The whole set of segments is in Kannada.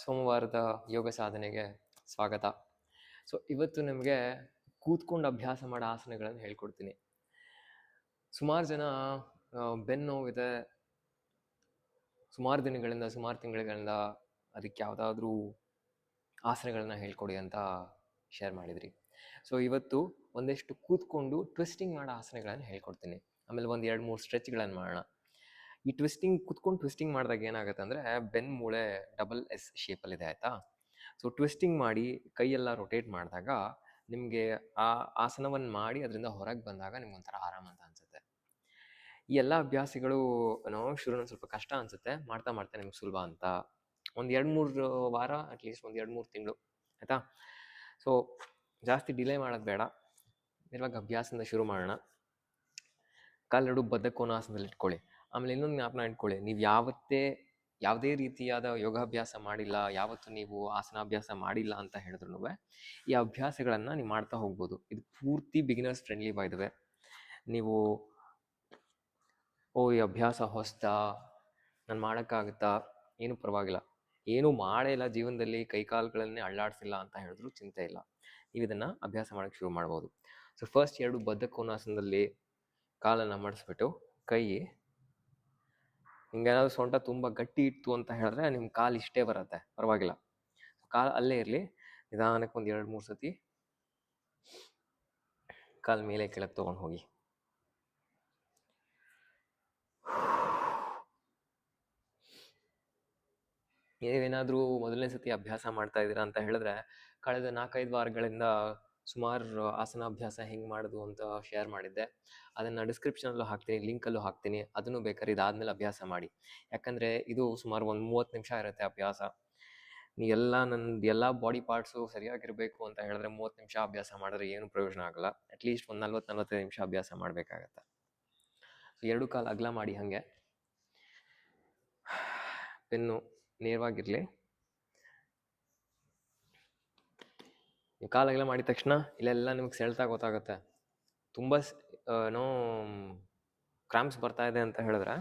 ಸೋಮವಾರದ ಯೋಗ ಸಾಧನೆಗೆ ಸ್ವಾಗತ. ಸೊ ಇವತ್ತು ನಿಮಗೆ ಕೂತ್ಕೊಂಡು ಅಭ್ಯಾಸ ಮಾಡೋ ಆಸನಗಳನ್ನು ಹೇಳ್ಕೊಡ್ತೀನಿ. ಸುಮಾರು ಜನ ಬೆನ್ನು ನೋವಿದೆ. ಸುಮಾರು ದಿನಗಳಿಂದ, ಸುಮಾರು ತಿಂಗಳುಗಳಿಂದ ಅದಕ್ಕೆ ಯಾವುದಾದ್ರೂ ಆಸನಗಳನ್ನ ಹೇಳ್ಕೊಡಿ ಅಂತ ಶೇರ್ ಮಾಡಿದ್ರಿ. ಸೊ ಇವತ್ತು ಒಂದಿಷ್ಟು ಕೂತ್ಕೊಂಡು ಟ್ವಿಸ್ಟಿಂಗ್ ಮಾಡೋ ಆಸನಗಳನ್ನು ಹೇಳ್ಕೊಡ್ತೀನಿ. ಆಮೇಲೆ ಒಂದು ಎರಡು ಮೂರು ಸ್ಟ್ರೆಚ್ಗಳನ್ನು ಮಾಡೋಣ. ಈ ಟ್ವಿಸ್ಟಿಂಗ್ ಕುತ್ಕೊಂಡು ಟ್ವಿಸ್ಟಿಂಗ್ ಮಾಡಿದಾಗ ಏನಾಗುತ್ತೆ ಅಂದರೆ ಬೆನ್ ಮೂಳೆ ಡಬಲ್ ಎಸ್ ಶೇಪಲ್ಲಿದೆ ಆಯಿತಾ? ಸೊ ಟ್ವಿಸ್ಟಿಂಗ್ ಮಾಡಿ ಕೈಯೆಲ್ಲ ರೊಟೇಟ್ ಮಾಡಿದಾಗ ನಿಮಗೆ ಆ ಆಸನವನ್ನು ಮಾಡಿ ಅದರಿಂದ ಹೊರಗೆ ಬಂದಾಗ ನಿಮ್ಗೆ ಒಂಥರ ಆರಾಮ ಅಂತ ಅನಿಸುತ್ತೆ. ಈ ಎಲ್ಲ ಅಭ್ಯಾಸಗಳು ಶುರು ಸ್ವಲ್ಪ ಕಷ್ಟ ಅನಿಸುತ್ತೆ. ಮಾಡ್ತಾ ಮಾಡ್ತಾ ನಿಮ್ಗೆ ಸುಲಭ ಅಂತ. ಒಂದು ಎರಡು ಮೂರು ವಾರ ಅಟ್ಲೀಸ್ಟ್ ಒಂದು ಎರಡು ಮೂರು ತಿಂಗಳು, ಆಯಿತಾ? ಸೊ ಜಾಸ್ತಿ ಡಿಲೇ ಮಾಡೋದು ಬೇಡ. ಇವಾಗ ಅಭ್ಯಾಸದಿಂದ ಶುರು ಮಾಡೋಣ. ಕಾಲೆರಡು ಬದ್ಧಕೋನಾಸನದಲ್ಲಿ ಇಟ್ಕೊಳ್ಳಿ ಆಮೇಲೆ ಇನ್ನೊಂದು ಜ್ಞಾಪನ ಇಟ್ಕೊಳ್ಳಿ. ನೀವು ಯಾವತ್ತೇ, ಯಾವುದೇ ರೀತಿಯಾದ ಯೋಗಾಭ್ಯಾಸ ಮಾಡಿಲ್ಲ, ಯಾವತ್ತು ನೀವು ಆಸನಾಭ್ಯಾಸ ಮಾಡಿಲ್ಲ ಅಂತ ಹೇಳಿದ್ರು ಈ ಅಭ್ಯಾಸಗಳನ್ನು ನೀವು ಮಾಡ್ತಾ ಹೋಗ್ಬೋದು. ಇದು ಪೂರ್ತಿ ಬಿಗಿನರ್ಸ್ ಫ್ರೆಂಡ್ಲಿ ಬಾಯ್ದವೆ ನೀವು, ಓ, ಈ ಅಭ್ಯಾಸ ಹೊಸ್ತಾ ನಾನು ಮಾಡೋಕ್ಕಾಗುತ್ತಾ? ಏನು ಪರವಾಗಿಲ್ಲ. ಏನೂ ಮಾಡೇ ಇಲ್ಲ ಜೀವನದಲ್ಲಿ ಕೈಕಾಲುಗಳನ್ನೇ ಅಳ್ಳಾಡಿಸಿಲ್ಲ ಅಂತ ಹೇಳಿದ್ರು ಚಿಂತೆ ಇಲ್ಲ. ನೀವು ಇದನ್ನು ಅಭ್ಯಾಸ ಮಾಡೋಕ್ಕೆ ಶುರು ಮಾಡ್ಬೋದು. ಸೊ ಫಸ್ಟ್ ಎರಡು ಬದ್ಧ ಕೋನಾಸನದಲ್ಲಿ ಕಾಲನ್ನು ಮಡಿಸ್ಬಿಟ್ಟು ಕೈ ಹಿಂಗೇನಾದ್ರು ಸೊಂಟ ತುಂಬ ಗಟ್ಟಿ ಇತ್ತು ಅಂತ ಹೇಳಿದ್ರೆ ನಿಮ್ಮ ಕಾಲು ಇಷ್ಟೇ ಬರುತ್ತೆ. ಪರವಾಗಿಲ್ಲ. ಕಾಲು ಅಲ್ಲೇ ಇರಲಿ. ನಿಧಾನಕ್ಕೆ ಒಂದು ಎರಡು, ಮೂರು ಸತಿ. ಕಾಲು ಮೇಲೆ ಕೆಳಗೆ ತೊಗೊಂಡು ಹೋಗಿ. ನೀವೇನಾದರೂ ಮೊದಲನೇ ಸತಿ ಅಭ್ಯಾಸ ಮಾಡ್ತಾ ಇದ್ದೀರಾ ಅಂತ ಹೇಳಿದ್ರೆ, ಕಳೆದ ನಾಲ್ಕೈದು ವಾರಗಳಿಂದ ಸುಮಾರು ಆಸನಾಭ್ಯಾಸ ಹೆಂಗೆ ಮಾಡೋದು ಅಂತ ಶೇರ್ ಮಾಡಿದ್ದೆ. ಅದನ್ನು ಡಿಸ್ಕ್ರಿಪ್ಷನಲ್ಲೂ ಹಾಕ್ತೀನಿ ಲಿಂಕಲ್ಲೂ ಹಾಕ್ತೀನಿ. ಅದನ್ನು ಬೇಕಾದ್ರೆ ಇದಾದಮೇಲೆ ಅಭ್ಯಾಸ ಮಾಡಿ. ಯಾಕಂದರೆ ಇದು ಸುಮಾರು ಒಂದು ಮೂವತ್ತು ನಿಮಿಷ ಇರುತ್ತೆ ಅಭ್ಯಾಸ. ನೀ ಎಲ್ಲ ನಂದು ಎಲ್ಲ ಬಾಡಿ ಪಾರ್ಟ್ಸು ಸರಿಯಾಗಿರಬೇಕು ಅಂತ ಹೇಳಿದ್ರೆ ಮೂವತ್ತು ನಿಮಿಷ ಅಭ್ಯಾಸ ಮಾಡಿದ್ರೆ ಏನು ಪ್ರಯೋಜನ ಆಗಲ್ಲ. ಅಟ್ಲೀಸ್ಟ್ ಒಂದು ನಲ್ವತ್ತು, ನಲ್ವತ್ತೈದು ನಿಮಿಷ ಅಭ್ಯಾಸ ಮಾಡಬೇಕಾಗತ್ತೆ. ಸೊ ಎರಡು ಕಾಲು ಅಗಲ ಮಾಡಿ ಹಾಗೆ. ಪೆನ್ನು ನೇರವಾಗಿರಲಿ. ನೀವು ಕಾಲಾಗೆಲ್ಲ ಮಾಡಿದ ತಕ್ಷಣ ಇಲ್ಲೆಲ್ಲ ನಿಮ್ಗೆ ಸೆಳ್ತಾ ಗೊತ್ತಾಗುತ್ತೆ. ತುಂಬ ನೋ ಕ್ರಾಂಪ್ಸ್ ಬರ್ತಾ ಇದೆ ಅಂತ ಹೇಳಿದ್ರೆ,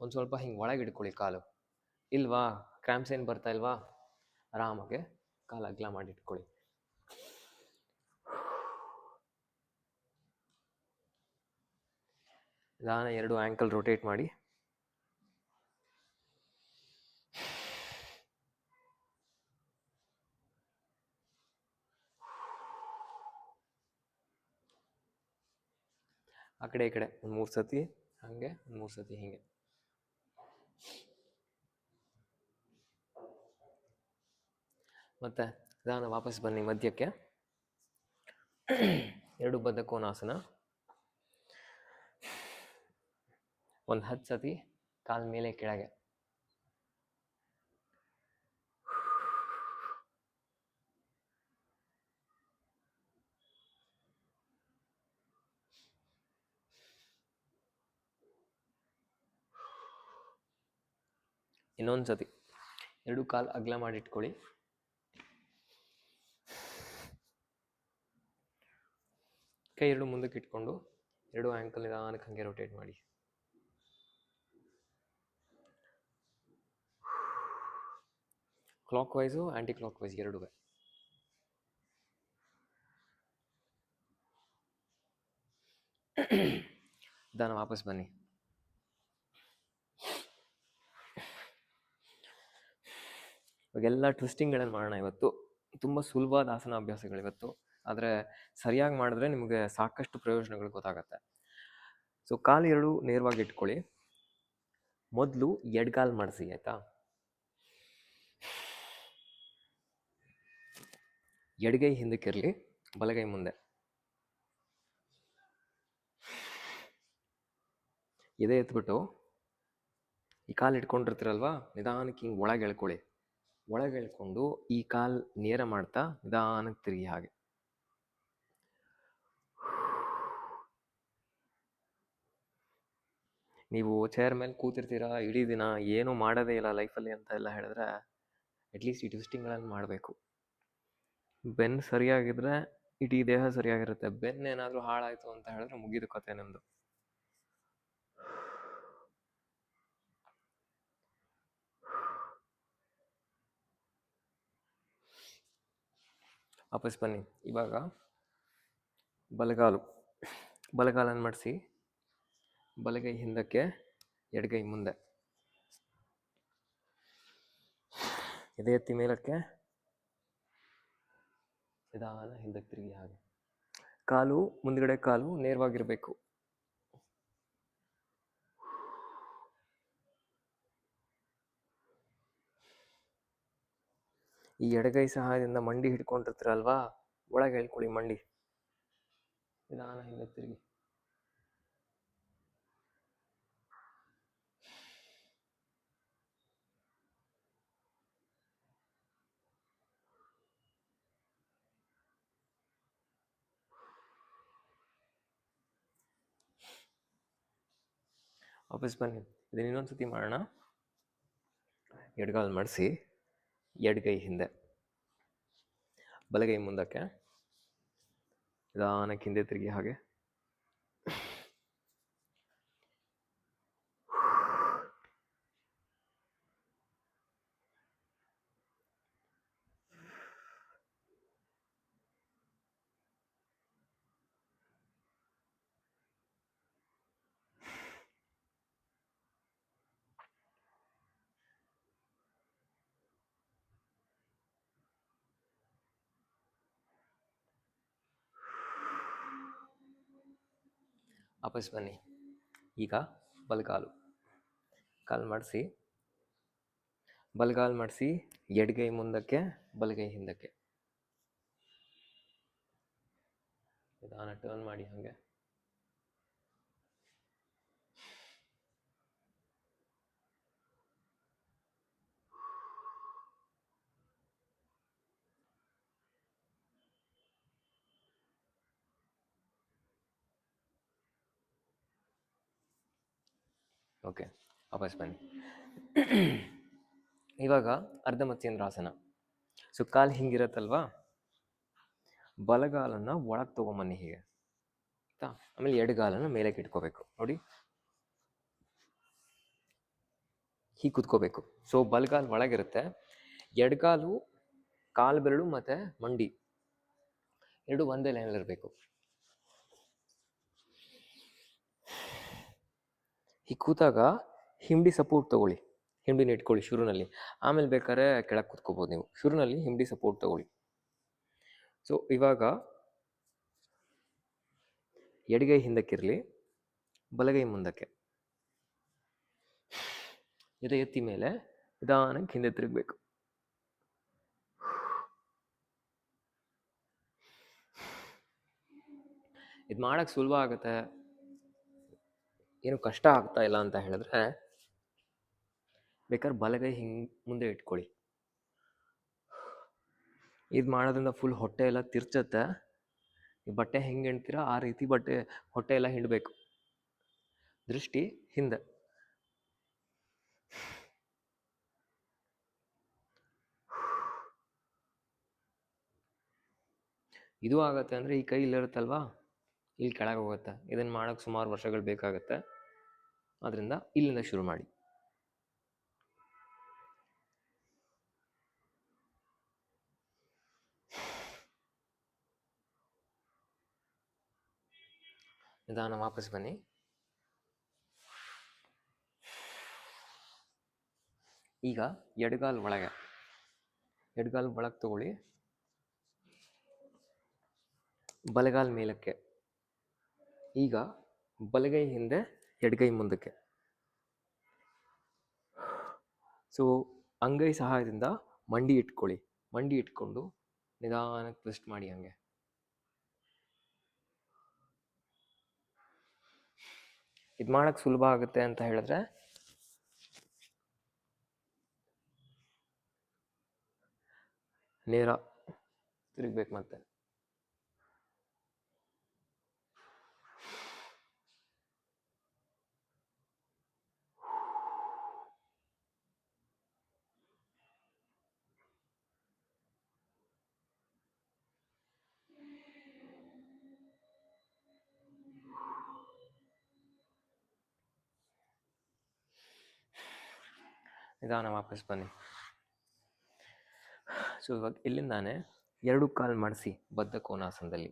ಒಂದು ಸ್ವಲ್ಪ ಹಿಂಗೆ ಒಳಗೆ ಇಟ್ಕೊಳ್ಳಿ ಕಾಲು. ಇಲ್ವಾ? ಕ್ರಾಂಪ್ಸ್ ಏನು ಬರ್ತಾ ಇಲ್ವಾ? ಆರಾಮಾಗೆ ಕಾಲು ಅಗ್ಲ ಮಾಡಿ ಇಟ್ಕೊಳ್ಳಿ ನಾನು ಎರಡು ಆ್ಯಂಕಲ್ ರೊಟೇಟ್ ಮಾಡಿ ಆ ಕಡೆ, ಈ ಕಡೆ. ಒಂದು ಮೂರು ಸತಿ ಹಾಗೆ, ಒಂದು ಮೂರು ಸತಿ ಹೀಗೆ. ಮತ್ತೆ ನಿಧಾನ ವಾಪಸ್ ಬನ್ನಿ ಮಧ್ಯಕ್ಕೆ. ಎರಡು ಬದ್ಧ ಕೋನಾಸನ ಒಂದು ಹತ್ತು ಸತಿ ಕಾಲ್ ಮೇಲೆ ಕೆಳಗೆ. ಇನ್ನೊಂದು ಸತಿ. ಎರಡು ಕಾಲು ಅಗಲ ಮಾಡಿ ಇಟ್ಕೊಳ್ಳಿ ಕೈ ಎರಡು ಮುಂದಕ್ಕೆ ಇಟ್ಕೊಂಡು ಎರಡು ಆ್ಯಂಕಲ್ ನಿಧಾನಕ್ಕೆ ಹಾಗೆ ರೊಟೇಟ್ ಮಾಡಿ. Clockwise anticlockwise ಎರಡೂ ನಿಧಾನ ವಾಪಸ್ ಬನ್ನಿ. ಇವಾಗೆಲ್ಲ ಟ್ವಿಸ್ಟಿಂಗ್ಗಳನ್ನು ಮಾಡೋಣ ಇವತ್ತು. ತುಂಬ ಸುಲಭವಾದ ಆಸನ ಅಭ್ಯಾಸಗಳು ಇವತ್ತು. ಆದರೆ ಸರಿಯಾಗಿ ಮಾಡಿದ್ರೆ ನಿಮಗೆ ಸಾಕಷ್ಟು ಪ್ರಯೋಜನಗಳು ಗೊತ್ತಾಗತ್ತೆ. ಸೊ ಕಾಲು ಎರಡು ನೇರವಾಗಿ ಇಟ್ಕೊಳ್ಳಿ. ಮೊದಲು ಎಡ್ಗಾಲ್ ಮಾಡಿಸಿ, ಆಯಿತಾ? ಎಡಗೈ ಹಿಂದಕ್ಕಿರಲಿ ಬಲಗೈ ಮುಂದೆ. ಇದೇ ಎತ್ಬಿಟ್ಟು ಈ ಕಾಲು ಇಟ್ಕೊಂಡಿರ್ತೀರಲ್ವಾ? ನಿಧಾನಕ್ಕೆ ಹಿಂಗೆ ಒಳಗೆ ಎಳ್ಕೊಳ್ಳಿ. ಒಳಗೆ ಎಳ್ಕೊಂಡು ಈ ಕಾಲ್ ನೇರ ಮಾಡ್ತಾ ನಿಧಾನಕ್ಕೆ ತಿರುಗಿ ಹಾಗೆ. ನೀವು ಚೇರ್ ಮೇಲೆ ಕೂತಿರ್ತೀರಾ, ಇಡೀ ದಿನ ಏನೂ ಮಾಡೋದೇ ಇಲ್ಲ ಲೈಫಲ್ಲಿ ಅಂತ ಎಲ್ಲ ಹೇಳಿದ್ರೆ ಅಟ್ಲೀಸ್ಟ್ ಈ ಟ್ವಿಸ್ಟಿಂಗ್ಗಳನ್ನು ಮಾಡಬೇಕು. ಬೆನ್ನು ಸರಿಯಾಗಿದ್ರೆ, ಇಡೀ ದೇಹ ಸರಿಯಾಗಿರುತ್ತೆ. ಬೆನ್ನು ಏನಾದರೂ ಹಾಳಾಯಿತು ಅಂತ ಹೇಳಿದ್ರೆ ಮುಗಿದು ಕತೆ ನಮ್ಮದು ವಾಪಸ್ ಬನ್ನಿ. ಇವಾಗ ಬಲಗಾಲು. ಬಲಗಾಲನ್ನು ಮಾಡಿಸಿ. ಬಲಗೈ ಹಿಂದಕ್ಕೆ, ಎಡಗೈ ಮುಂದೆ. ಎದೆ ಎತ್ತಿ ಮೇಲಕ್ಕೆ. ನಿಧಾನ ಹಿಂದಕ್ಕೆ ತಿರುಗಿ ಹಾಗೆ. ಕಾಲು, ಮುಂದ್ಗಡೆ ಕಾಲು ನೇರವಾಗಿರಬೇಕು. ಈ ಎಡಗೈ ಸಹಾಯದಿಂದ ಮಂಡಿ ಹಿಡ್ಕೊಂಡಿರ್ತೀರಲ್ವಾ? ಒಳಗೆ ಹೇಳ್ಕೊಳ್ಳಿ ಮಂಡಿ. ನಿಧಾನ ಹಿಂದೆ ತಿರುಗಿ. ವಾಪಸ್ ಬನ್ನಿ. ಇದನ್ನ ಇನ್ನೊಂದು ಸತಿ ಮಾಡೋಣ. ಎಡ್ಗಾಲ್ ಮಾಡಿಸಿ. ಎಡಗೈ ಹಿಂದೆ. ಬಲಗೈ ಮುಂದಕ್ಕೆ. ನಿಧಾನಕ್ಕೆ ಹಿಂದೆ ತಿರುಗಿ ಹಾಗೆ. ವಾಪಸ್ ಬನ್ನಿ. ಈಗ ಬಲಗಾಲು. ಕಾಲು ಮಾಡಿಸಿ. ಬಲಗಾಲು ಮಾಡಿಸಿ, ಎಡಗೈ ಮುಂದಕ್ಕೆ, ಬಲಗೈ ಹಿಂದಕ್ಕೆ. ನಿಧಾನ ಟರ್ನ್ ಮಾಡಿ ಹಾಗೆ. ಓಕೆ, ವಾಪಸ್ ಬನ್ನಿ. ಇವಾಗ ಅರ್ಧ ಮತ್ಸ್ಯೇಂದ್ರಾಸನ ಸೊ, ಕಾಲು ಹಿಂಗಿರತ್ತಲ್ವಾ? ಬಲಗಾಲನ್ನು ಒಳಗೆ ತೊಗೊಂಬನ್ನಿ ಹೀಗೆ. ಆಯ್ತಾ? ಆಮೇಲೆ ಎಡಗಾಲನ್ನು ಮೇಲಕ್ಕೆ ಇಟ್ಕೋಬೇಕು. ನೋಡಿ. ಹೀಗೆ ಕುತ್ಕೋಬೇಕು. ಸೊ, ಬಲಗಾಲು ಒಳಗಿರುತ್ತೆ. ಎಡಗಾಲು ಕಾಲು ಬೆರಳು ಮತ್ತು ಮಂಡಿ. ಎರಡು ಒಂದೇ ಲೈನಲ್ಲಿರಬೇಕು ಹೀಗೆ ಕೂತಾಗ ಹಿಂಡಿ ಸಪೋರ್ಟ್ ತಗೊಳ್ಳಿ. ಹಿಂಡಿನ ಇಟ್ಕೊಳ್ಳಿ ಶುರುನಲ್ಲಿ. ಆಮೇಲೆ ಬೇಕಾದ್ರೆ ಕೆಳಗೆ ಕೂತ್ಕೋಬೋದು ನೀವು. ಶುರುನಲ್ಲಿ ಹಿಂಡಿ ಸಪೋರ್ಟ್ ತಗೊಳ್ಳಿ. ಸೊ ಇವಾಗ ಎಡಗೈ ಹಿಂದಕ್ಕಿರಲಿ, ಬಲಗೈ ಮುಂದಕ್ಕೆ. ಎದೆ ಎತ್ತಿ ಮೇಲೆ ನಿಧಾನಕ್ಕೆ ಹಿಂದೆ ತಿರುಗಬೇಕು. ಇದು ಮಾಡೋಕ್ಕೆ ಸುಲಭ ಆಗುತ್ತೆ. ಏನು ಕಷ್ಟ ಆಗ್ತಾ ಇಲ್ಲ ಅಂತ ಹೇಳಿದ್ರೆ, ಬೇಕಾದ್ರೆ ಬಲಗೈ ಹಿಂಗೆ ಮುಂದೆ ಇಟ್ಕೊಳ್ಳಿ. ಇದು ಮಾಡೋದ್ರಿಂದ ಫುಲ್ ಹೊಟ್ಟೆ ಎಲ್ಲ ತಿರ್ಚತ್ತೆ. ಬಟ್ಟೆ ಹೆಂಗೆ ಹೆಣ್ತೀರಾ ಆ ರೀತಿ ಬಟ್ಟೆ, ಹೊಟ್ಟೆ ಎಲ್ಲ ಹಿಂಡಬೇಕು. ದೃಷ್ಟಿ ಹಿಂದೆ. ಇದು ಆಗತ್ತೆ ಅಂದರೆ ಈ ಕೈ ಇಲ್ಲಿರುತ್ತಲ್ವಾ? ಇಲ್ಲಿ ಕೆಳಗೆ ಹೋಗುತ್ತೆ. ಇದನ್ನು ಮಾಡೋಕ್ಕೆ ಸುಮಾರು ವರ್ಷಗಳು ಬೇಕಾಗುತ್ತೆ. ಆದ್ದರಿಂದ ಇಲ್ಲಿಂದ ಶುರು ಮಾಡಿ. ನಿಧಾನ ವಾಪಸ್ ಬನ್ನಿ. ಈಗ ಎಡಗಾಲ್ ಒಳಗೆ. ಎಡಗಾಲ್ ಒಳಗೆ ತಗೊಳ್ಳಿ. ಬಲಗಾಲ್ ಮೇಲಕ್ಕೆ. ಈಗ ಬಲಗೈ ಹಿಂದೆ, ಎಡಗೈ ಮುಂದಕ್ಕೆ. ಸೊ ಅಂಗೈ ಸಹಾಯದಿಂದ ಮಂಡಿ ಇಟ್ಕೊಳ್ಳಿ. ಮಂಡಿ ಇಟ್ಕೊಂಡು ನಿಧಾನಕ್ಕೆ ಟ್ವಿಸ್ಟ್ ಮಾಡಿ ಹಂಗೆ. ಇದು ಮಾಡೋಕ್ಕೆ ಸುಲಭ ಆಗುತ್ತೆ ಅಂತ ಹೇಳಿದ್ರೆ, ನೇರ ತಿರುಗ್ಬೇಕು ಮತ್ತೆ. ನಿಧಾನ ವಾಪಸ್ ಬನ್ನಿ. ಸೊ ಇವಾಗ ಇಲ್ಲಿಂದಾನೆ ಎರಡು ಕಾಲು ಮಡಿಸಿ ಬದ್ಧ ಕೋನಾಸನದಲ್ಲಿ.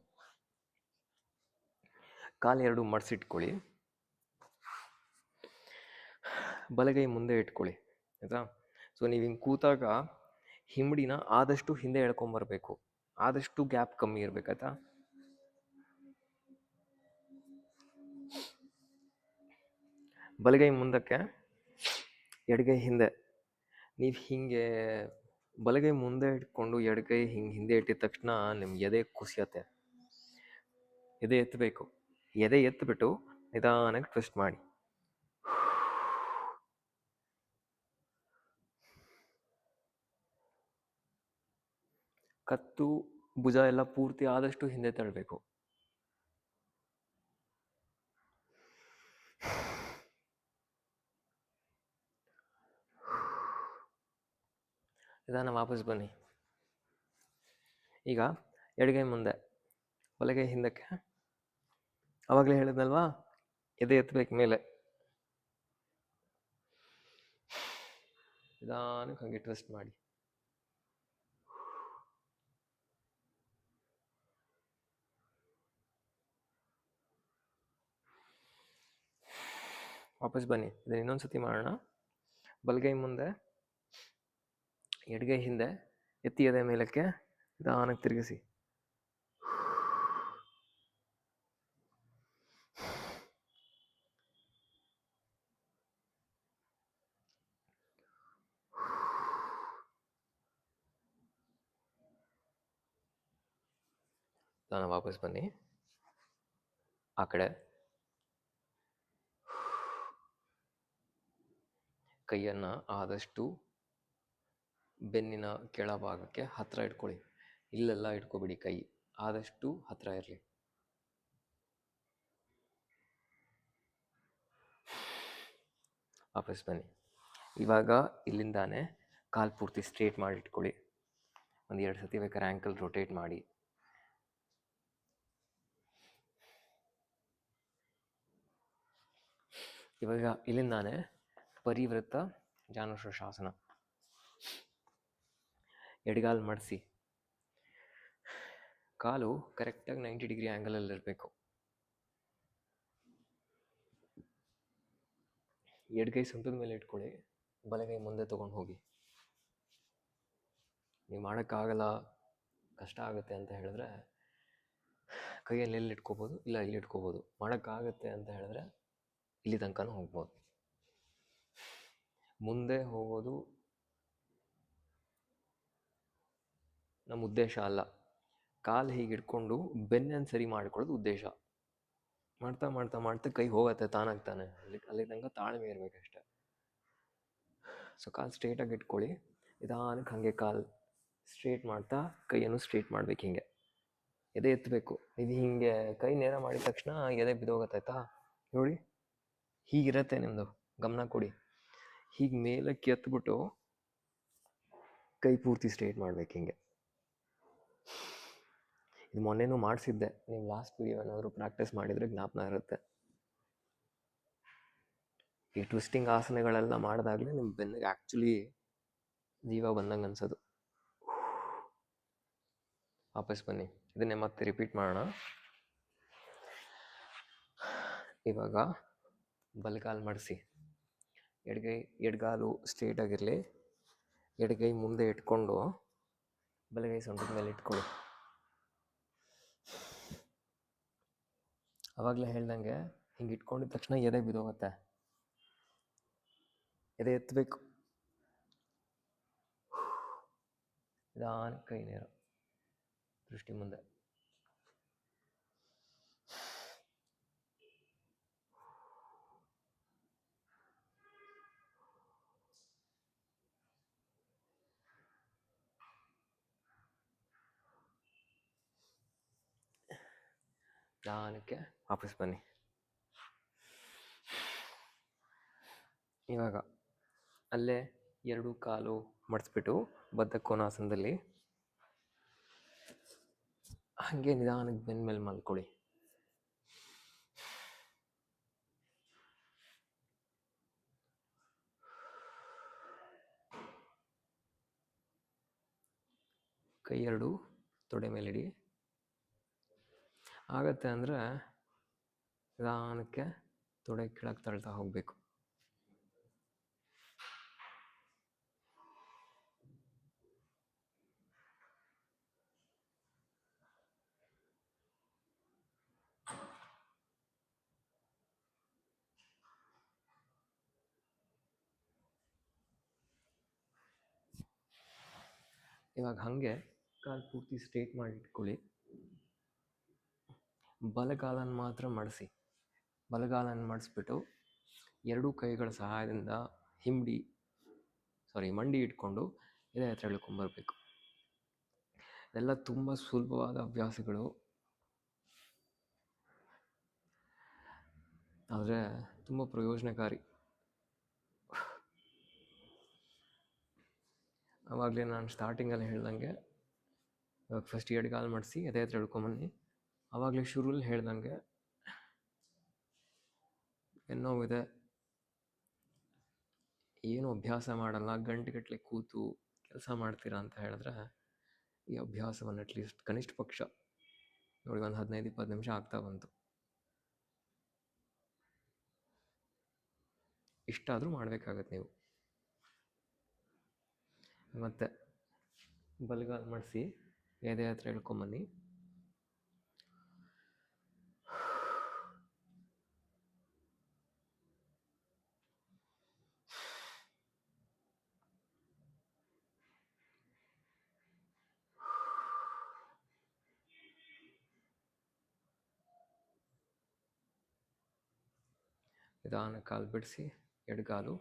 ಕಾಲು ಎರಡು ಮಡಿಸಿಟ್ಕೊಳ್ಳಿ. ಬಲಗೈ ಮುಂದೆ ಇಟ್ಕೊಳ್ಳಿ, ಆಯಿತಾ? ಸೊ ನೀವು ಹಿಂಗೆ ಕೂತಾಗ ಹಿಂಬಡಿನ ಆದಷ್ಟು ಹಿಂದೆ ಎಳ್ಕೊಂಬರ್ಬೇಕು. ಆದಷ್ಟು ಗ್ಯಾಪ್ ಕಮ್ಮಿ ಇರಬೇಕಾಯ್ತಾ ಬಲಗೈ ಮುಂದಕ್ಕೆ ಎಡಗೈ ಹಿಂದೆ. ನೀವು ಹೀಗೆ ಬಲಗೈ ಮುಂದೆ ಇಟ್ಕೊಂಡು ಎಡಗೈ ಹಿಂಗೆ ಹಿಂದೆ ಇಟ್ಟಿದ ತಕ್ಷಣ ನಿಮ್ಮ ಎದೆ ಕುಸಿಯತ್ತೆ. ಎದೆ ಎತ್ತಬೇಕು ಎದೆ ಎತ್ತಿಬಿಟ್ಟು ನಿಧಾನಕ್ಕೆ ಟ್ವಿಸ್ಟ್ ಮಾಡಿ. ಕತ್ತು ಭುಜ ಎಲ್ಲ ಪೂರ್ತಿ ಆದಷ್ಟು ಹಿಂದೆ ತಳ್ಳಬೇಕು ನಿಧಾನ ವಾಪಸ್ ಬನ್ನಿ. ಈಗ ಎಡಗೈ ಮುಂದೆ ಬಲಗೈ ಹಿಂದಕ್ಕೆ. ಅವಾಗಲೇ ಹೇಳಿದ್ನಲ್ವಾ, ಎದೆ ಎತ್ತಬೇಕು ಮೇಲೆ. ನಿಧಾನಕ್ಕೆ ಹಂಗೆ ಟ್ವಿಸ್ಟ್ ಮಾಡಿ. ವಾಪಸ್ ಬನ್ನಿ. ಇದನ್ನ ಇನ್ನೊಂದು ಸತಿ ಮಾಡೋಣ. ಬಲಗೈ ಮುಂದೆ ಎಡಗೈ ಹಿಂದೆ ಎತ್ತಿ ಎದೆ ಮೇಲಕ್ಕೆ ನಿಧಾನಕ್ಕೆ ತಿರುಗಿಸಿ ನಾನು ವಾಪಸ್ ಬನ್ನಿ ಆ ಕಡೆ ಕೈಯನ್ನು ಆದಷ್ಟು ಬೆನ್ನಿನ ಕೆಳಭಾಗಕ್ಕೆ ಹತ್ತಿರ ಇಟ್ಕೊಳ್ಳಿ. ಇಲ್ಲೆಲ್ಲ ಇಟ್ಕೊಬಿಡಿ ಕೈ. ಆದಷ್ಟು ಹತ್ತಿರ ಇರಲಿ. ವಾಪಸ್ ಬನ್ನಿ. ಇವಾಗ ಇಲ್ಲಿಂದಾನೆ ಕಾಲು ಪೂರ್ತಿ ಸ್ಟ್ರೇಟ್ ಮಾಡಿ ಇಟ್ಕೊಳ್ಳಿ ಒಂದು ಎರಡು ಸತಿ ಬೇಕಾದ್ರೆ ಆ್ಯಂಕಲ್ ರೊಟೇಟ್ ಮಾಡಿ. ಇವಾಗ ಇಲ್ಲಿಂದಾನೆ ಪರಿವೃತ್ತ ಜಾನುಶ್ವಾಸನ ಎಡಗಾಲು ಮಡಿಸಿ. ಕಾಲು ಕರೆಕ್ಟಾಗಿ ನೈಂಟಿ ಡಿಗ್ರಿ ಆ್ಯಂಗಲಲ್ಲಿ ಇರಬೇಕು. ಎಡಗೈ ಸೊಂಟದ ಮೇಲೆ ಇಟ್ಕೊಳ್ಳಿ ಬಲಗೈ ಮುಂದೆ ತೊಗೊಂಡು ಹೋಗಿ. ನೀವು ಮಾಡೋಕ್ಕಾಗಲ್ಲ, ಕಷ್ಟ ಆಗುತ್ತೆ ಅಂತ ಹೇಳಿದ್ರೆ ಕೈಯಲ್ಲಿ ಎಲ್ಲಿ ಇಟ್ಕೋಬೋದು, ಇಲ್ಲ ಇಲ್ಲಿ ಇಟ್ಕೋಬೋದು. ಮಾಡೋಕ್ಕಾಗತ್ತೆ ಅಂತ ಹೇಳಿದ್ರೆ ಇಲ್ಲಿ ತನಕನೂ ಹೋಗ್ಬೋದು. ಮುಂದೆ ಹೋಗೋದು ನಮ್ಮ ಉದ್ದೇಶ ಅಲ್ಲ. ಕಾಲು ಹೀಗೆ ಇಟ್ಕೊಂಡು ಬೆನ್ನನ್ನು ಸರಿ ಮಾಡ್ಕೊಳ್ಳೋದು ಉದ್ದೇಶ. ಮಾಡ್ತಾ ಮಾಡ್ತಾ ಮಾಡ್ತಾ ಕೈ ಹೋಗತ್ತೆ ತಾನಾಗ್ತಾನೆ ಅಲ್ಲಿ ಅಲ್ಲಿ ತನಕ ತಾಳ್ಮೆ ಇರಬೇಕಷ್ಟೆ. ಸೊ ಕಾಲು ಸ್ಟ್ರೇಟಾಗಿ ಇಟ್ಕೊಳ್ಳಿ. ನಿಧಾನಕ್ಕೆ ಹಾಗೆ ಕಾಲು ಸ್ಟ್ರೇಟ್ ಮಾಡ್ತಾ ಕೈಯನ್ನು ಸ್ಟ್ರೇಟ್ ಮಾಡ್ಬೇಕು ಹಿಂಗೆ. ಎದೆ ಎತ್ತಬೇಕು ಇದು ಹಿಂಗೆ ಕೈ ನೇರ ಮಾಡಿದ ತಕ್ಷಣ ಎದೆ ಬಿದ್ದೋಗತ್ತಾಯ್ತಾ ನೋಡಿ. ಹೀಗಿರತ್ತೆ ನಿಮ್ಮದು ಗಮನ ಕೊಡಿ. ಹೀಗೆ ಮೇಲಕ್ಕೆ ಎತ್ಬಿಟ್ಟು ಕೈ ಪೂರ್ತಿ ಸ್ಟ್ರೇಟ್ ಮಾಡ್ಬೇಕು ಹಿಂಗೆ. ಇದು ಮೊನ್ನೆನೂ ಮಾಡಿಸಿದ್ದೆ. ನೀವು ಲಾಸ್ಟ್ ವೀಡಿಯೋ ಏನಾದರೂ ಪ್ರಾಕ್ಟೀಸ್ ಮಾಡಿದರೆ ಜ್ಞಾಪನ ಇರುತ್ತೆ. ಈ ಟ್ವಿಸ್ಟಿಂಗ್ ಆಸನಗಳೆಲ್ಲ ಮಾಡಿದಾಗಲೇ ನಿಮ್ಮ ಬೆನ್ನಿಗೆ ಆ್ಯಕ್ಚುಲಿ ಜೀವ ಬಂದಂಗೆ ಅನ್ಸೋದು. ವಾಪಸ್ ಬನ್ನಿ. ಇದನ್ನೇ ಮತ್ತೆ ರಿಪೀಟ್ ಮಾಡೋಣ. ಇವಾಗ ಬಲಗಾಲು ಮಡಿಸಿ. ಎಡಗೈ, ಎಡ್ಗಾಲು ಸ್ಟ್ರೇಟ್ ಆಗಿರಲಿ. ಎಡಗೈ ಮುಂದೆ ಇಟ್ಕೊಂಡು ಬಲಗೈ ಸೊಂಟದ ಮೇಲೆ ಇಟ್ಕೊಳ್ಳಿ. ಅವಾಗಲೇ ಹೇಳ್ದಂಗೆ ಹಿಂಗೆ ಇಟ್ಕೊಂಡಿದ ತಕ್ಷಣ ಎದೆ ಬಿದ್ದೋಗುತ್ತೆ ಎದೆ ಎತ್ತಬೇಕು ನಿಧಾನ ಕೈ ನೀರು. ದೃಷ್ಟಿ ಮುಂದೆ. ನಿಧಾನಕ್ಕೆ ವಾಪಸ್ ಬನ್ನಿ ಇವಾಗ ಅಲ್ಲೇ ಎರಡು ಕಾಲು ಮಡಿಸ್ಬಿಟ್ಟು ಬದ್ಧ ಕೋನಾಸನದಲ್ಲಿ ಹಾಗೆ ನಿಧಾನಕ್ಕೆ ಬೆನ್ನ ಮೇಲೆ ಮಲ್ಕೊಳ್ಳಿ. ಕೈ ಎರಡು, ತೊಡೆ ಮೇಲೆ ಇಡಿ ಆಗತ್ತೆ ಅಂದರೆ ನಿಧಾನಕ್ಕೆ ತೊಡೆ ಕೆಳಗೆ ತಳ್ತಾ ಹೋಗಬೇಕು. ಇವಾಗ ಹಾಗೆ ಕಾಲು ಪೂರ್ತಿ ಸ್ಟ್ರೇಟ್ ಮಾಡಿ ಇಟ್ಕೊಳ್ಳಿ ಬಲಗಾಲನ ಮಾತ್ರ ಮಡಿಸಿ. ಬಲಗಾಲನ್ನು ಮಡಿಸ್ಬಿಟ್ಟು ಎರಡೂ ಕೈಗಳ ಸಹಾಯದಿಂದ ಹಿಂಡಿ ಸಾರಿ ಮಂಡಿ ಇಟ್ಕೊಂಡು ಎದೆ ಹತ್ರ ಇಳ್ಕೊಂಬರ್ಬೇಕು ಎಲ್ಲ ತುಂಬ ಸುಲಭವಾದ ಅಭ್ಯಾಸಗಳು. ಆದರೆ ತುಂಬ ಪ್ರಯೋಜನಕಾರಿ. ಆವಾಗಲೇ ನಾನು ಸ್ಟಾರ್ಟಿಂಗಲ್ಲಿ ಹೇಳ್ದಂಗೆ, ಇವಾಗ ಫಸ್ಟ್ ಎಡಗಾಲು ಮಾಡಿಸಿ ಎದೆ ಹತ್ರ ಇಳ್ಕೊಂಬನ್ನಿ ಆವಾಗಲೇ ಶುರುಲಿ ಹೇಳ್ದಂಗೆ ನೋವಿದೆ ಏನು ಅಭ್ಯಾಸ ಮಾಡಲ್ಲ ಗಂಟೆಗಟ್ಟಲೆ ಕೂತು ಕೆಲಸ ಮಾಡ್ತೀರಾ ಅಂತ ಹೇಳಿದ್ರೆ, ಈ ಅಭ್ಯಾಸವನ್ನು ಅಟ್ಲೀಸ್ಟ್ ಕನಿಷ್ಠ ಪಕ್ಷ ನೋಡಿ ಒಂದು ಹದಿನೈದು, ಇಪ್ಪತ್ತು ನಿಮಿಷ ಆಗ್ತಾ ಬಂತು. ಇಷ್ಟಾದರೂ ಮಾಡಬೇಕಾಗತ್ತೆ ನೀವು. ಮತ್ತು ಬಲಗಾಲು ಮಾಡಿಸಿ ಎದೆ ಹತ್ರ ಇಳ್ಕೊಂಬನ್ನಿ ನಿಧಾನ ಕಾಲು ಬಿಡಿಸಿ ಎಡಗಾಲು.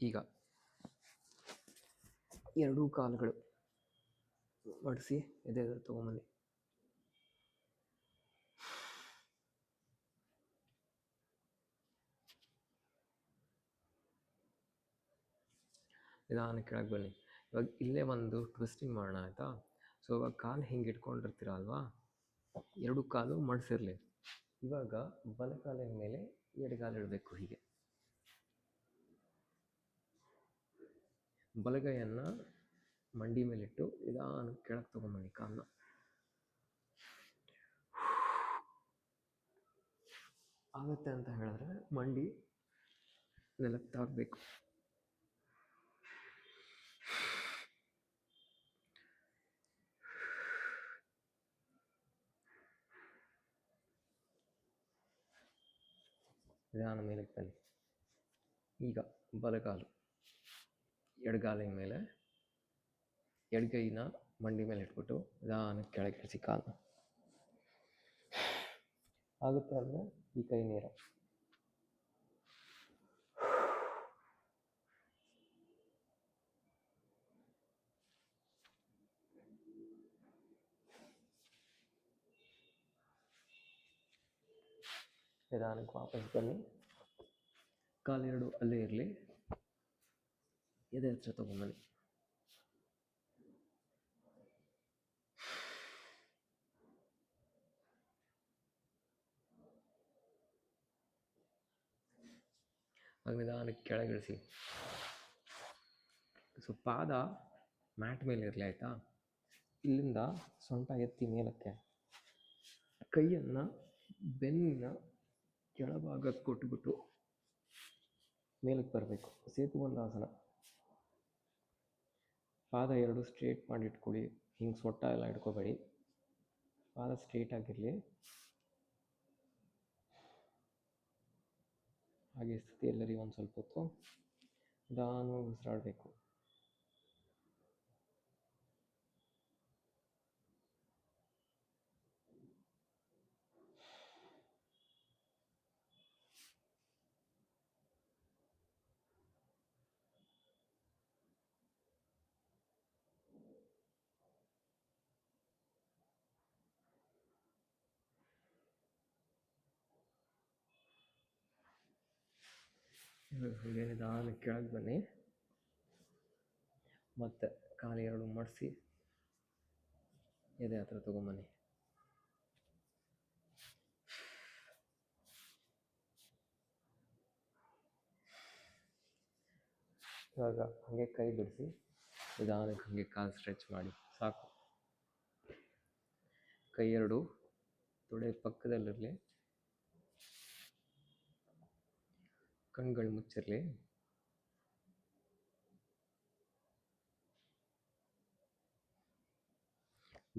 ಈಗ ಎರಡೂ ಕಾಲುಗಳು ಬಡಿಸಿ ಎದೆ ತಗೊಂಬನ್ನಿ. ನಿಧಾನ ಕೆಳಗೆ ಬನ್ನಿ. ಇವಾಗ ಇಲ್ಲೇ ಒಂದು ಟ್ವಿಸ್ಟಿಂಗ್ ಮಾಡೋಣ ಆಯಿತಾ? ಸೊ ಇವಾಗ ಕಾಲು ಹಿಂಗೆ ಇಟ್ಕೊಂಡಿರ್ತೀರ ಅಲ್ವಾ? ಎರಡು ಕಾಲು ಮಡಿಸಿರಲಿ. ಇವಾಗ ಬಲಕಾಲಿನ ಮೇಲೆ ಎಡಗಾಲು ಇಡಬೇಕು ಹೀಗೆ. ಬಲಗೈಯನ್ನು ಮಂಡಿ ಮೇಲಿಟ್ಟು ನಿಧಾನ ಕೆಳಗೆ ತೊಗೊಂಬನ್ನಿ ಕಾಲನ್ನ ಆಗುತ್ತೆ ಅಂತ ಹೇಳಿದ್ರೆ ಮಂಡಿ ನೆಲಕ್ಕೆ ತಾಗಬೇಕು. ನಿಧಾನ ಮೇಲಕ್ಕೆ ಬನ್ನಿ. ಈಗ ಬಲಗಾಲು. ಎಡಗಾಲಿನ ಮೇಲೆ, ಎಡಗೈನ ಮಂಡಿ ಮೇಲೆ ಇಟ್ಬಿಟ್ಟು ನಿಧಾನ ಕೆಳಗೆ ಇಳಿಸಿ ಕಾಲ. ಆಗುತ್ತೆ ಅಂದರೆ ಈ ಕೈ ನೇರ. ನಿಧಾನಕ್ಕೆ ವಾಪಸ್ ಬನ್ನಿ ಕಾಲೆರಡು ಅಲ್ಲೇ ಇರಲಿ. ಎದೆ ಹತ್ರ ತೊಗೊಂಬನ್ನಿ. ಆಗ ನಿಧಾನಕ್ಕೆ ಕೆಳಗಿಳಿಸಿ. ಸೊ, ಪಾದ ಮ್ಯಾಟ್ ಮೇಲೆ ಇರಲಿ, ಆಯಿತಾ? ಇಲ್ಲಿಂದ ಸೊಂಟ ಎತ್ತಿ ಮೇಲಕ್ಕೆ. ಕೈಯನ್ನು ಬೆನ್ನಿನ ಕೆಳಭಾಗಕ್ಕೆ ಕೊಟ್ಬಿಟ್ಟು ಮೇಲಕ್ಕೆ ಬರಬೇಕು. ಸೇತುವಂದಾಸನ ಪಾದ ಎರಡು ಸ್ಟ್ರೇಟ್ ಮಾಡಿ ಇಟ್ಕೊಳ್ಳಿ ಹಿಂಗೆ ಸೊಟ್ಟ ಎಲ್ಲ ಇಟ್ಕೋಬೇಡಿ. ಪಾದ ಸ್ಟ್ರೇಟ್ ಆಗಿರಲಿ. ಹಾಗೆ ಎಲ್ಲರಿಗೂ ಒಂದು ಸ್ವಲ್ಪ ಹೊತ್ತು. ನಿಧಾನವಾಗಿ ಉಸಿರಾಡಬೇಕು. ಹಾಗೆ ನಿಧಾನ ಕೆಳಗೆ ಬನ್ನಿ. ಮತ್ತೆ ಕಾಲು ಎರಡು ಮಡಿಸಿ ಎದೆ ಹತ್ರ ತಗೊಂಬನ್ನಿ. ಇವಾಗ ಹಾಗೆ ಕೈ ಬಿಡಿಸಿ ನಿಧಾನಕ್ಕೆ ಹಾಗೆ ಕಾಲು ಸ್ಟ್ರೆಚ್ ಮಾಡಿ, ಸಾಕು. ಕೈ ಎರಡು ತೊಡೆ ಪಕ್ಕದಲ್ಲಿರಲಿ. ಕಣ್ಗಳು ಮುಚ್ಚಿರಲಿ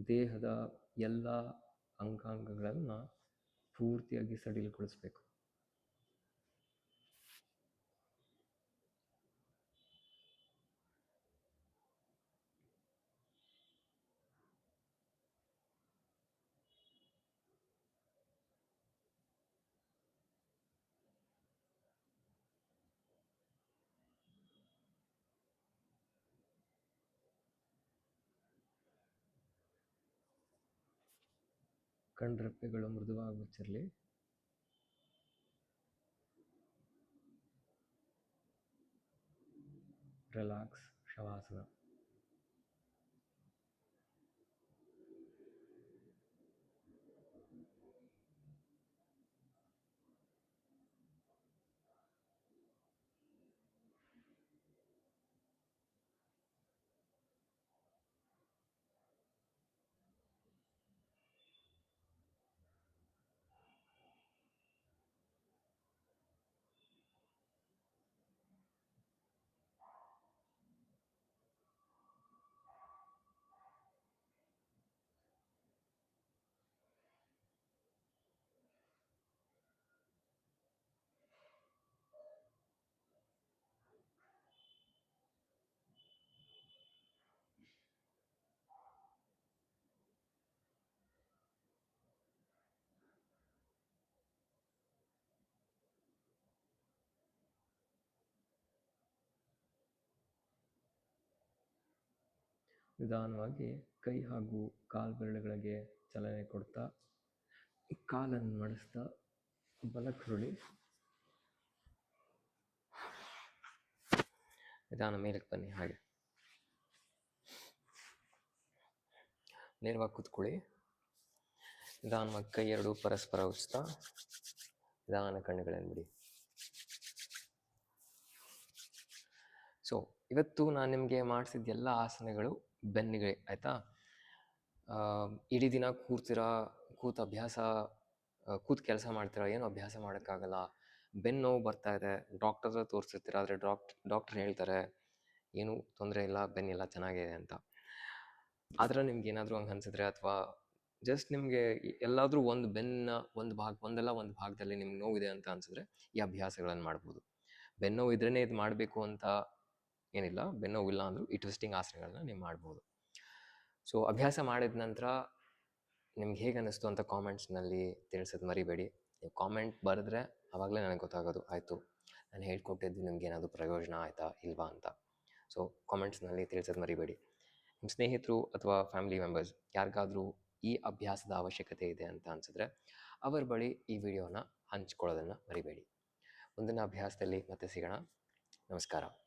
ದೇಹದ ಎಲ್ಲ ಅಂಗಾಂಗಗಳನ್ನು ಪೂರ್ತಿಯಾಗಿ ಸಡಿಲಗೊಳಿಸ್ಬೇಕು ಕಣ್ರೆಪ್ಪೆಗಳು ಮೃದುವಾಗುತ್ತಿರಲಿ. ರಿಲ್ಯಾಕ್ಸ್ ಶವಾಸನ. ನಿಧಾನವಾಗಿ ಕೈ ಹಾಗೂ ಕಾಲು ಬೆರಳುಗಳಿಗೆ ಚಲನೆ ಕೊಡ್ತಾ, ಕಾಲನ್ನು ಮಡಿಸ್ತಾ, ಬಲಕ್ಕುರುಳಿ. ನಿಧಾನ ಮೇಲಕ್ಕೆ ಬನ್ನಿ, ಹಾಗೆ. ನೇರವಾಗಿ ಕೂತ್ಕೊಳ್ಳಿ. ನಿಧಾನವಾಗಿ ಕೈ ಎರಡು ಪರಸ್ಪರ ಉಚ್ತಾ ನಿಧಾನ ಕಣ್ಣುಗಳನ್ನು ಬಿಡಿ. ಸೊ ಇವತ್ತು ನಾನು ನಿಮಗೆ ಮಾಡಿಸಿದ ಎಲ್ಲ ಆಸನಗಳು ಬೆನ್ನಿಗೆ, ಆಯಿತಾ? ಇಡೀ ದಿನ ಕೂರ್ತೀರಾ, ಕೂತು ಅಭ್ಯಾಸ ಕೂತು ಕೆಲಸ ಮಾಡ್ತೀರಾ, ಏನು ಅಭ್ಯಾಸ ಮಾಡೋಕ್ಕಾಗಲ್ಲ? ಬೆನ್ನು ನೋವು ಬರ್ತಾ ಇದೆ, ಡಾಕ್ಟರ್ ತೋರಿಸಿರ್ತೀರ, ಆದರೆ ಡಾಕ್ಟ್, ಡಾಕ್ಟ್ರ್ ಹೇಳ್ತಾರೆ, ಏನು ತೊಂದರೆ ಇಲ್ಲ ಬೆನ್ನೆಲ್ಲ ಚೆನ್ನಾಗಿದೆ ಅಂತ. ಆದರೆ ನಿಮ್ಗೆ ಏನಾದರೂ ಹಂಗೆ ಅನ್ಸಿದ್ರೆ ಅಥವಾ ಜಸ್ಟ್ ನಿಮಗೆ ಎಲ್ಲಾದರೂ ಒಂದು ಬೆನ್ನ, ಒಂದು ಭಾಗ, ಒಂದಲ್ಲ ಒಂದು ಭಾಗದಲ್ಲಿ ನಿಮ್ಗೆ ನೋವಿದೆ ಅಂತ ಅನ್ಸಿದ್ರೆ ಈ ಅಭ್ಯಾಸಗಳನ್ನು ಮಾಡ್ಬೋದು. ಬೆನ್ನು ಇದ್ರೇ ಇದು ಮಾಡಬೇಕು ಅಂತ ಏನಿಲ್ಲ ಬೆನ್ನೋವಿಲ್ಲ ಅಂದರೂ ಈ ಟ್ವಿಸ್ಟಿಂಗ್ ಆಸನಗಳನ್ನ ನೀವು ಮಾಡ್ಬೋದು. ಸೊ ಅಭ್ಯಾಸ ಮಾಡಿದ ನಂತರ ನಿಮ್ಗೆ ಹೇಗೆ ಅನ್ನಿಸ್ತು ಅಂತ ಕಾಮೆಂಟ್ಸ್ನಲ್ಲಿ ತಿಳಿಸೋದು ಮರಿಬೇಡಿ. ನೀವು ಕಾಮೆಂಟ್ ಬರೆದ್ರೆ ಅವಾಗಲೇ ನನಗೆ ಗೊತ್ತಾಗೋದು, ಆಯಿತು, ನಾನು ಹೇಳ್ಕೊಟ್ಟಿದ್ದು ನಿಮ್ಗೆ ಏನಾದರೂ ಪ್ರಯೋಜನ ಆಯಿತಾ, ಇಲ್ವಾ ಅಂತ? ಸೊ ಕಾಮೆಂಟ್ಸ್ನಲ್ಲಿ ತಿಳಿಸೋದು ಮರಿಬೇಡಿ. ನಿಮ್ಮ ಸ್ನೇಹಿತರು ಅಥವಾ ಫ್ಯಾಮಿಲಿ ಮೆಂಬರ್ಸ್ ಯಾರಿಗಾದರೂ ಈ ಅಭ್ಯಾಸದ ಅವಶ್ಯಕತೆ ಇದೆ ಅಂತ ಅನಿಸಿದ್ರೆ ಅವರ ಬಳಿ ಈ ವಿಡಿಯೋನ ಹಂಚ್ಕೊಳ್ಳೋದನ್ನು ಮರಿಬೇಡಿ. ಮುಂದಿನ ಅಭ್ಯಾಸದಲ್ಲಿ ಮತ್ತೆ ಸಿಗೋಣ. ನಮಸ್ಕಾರ.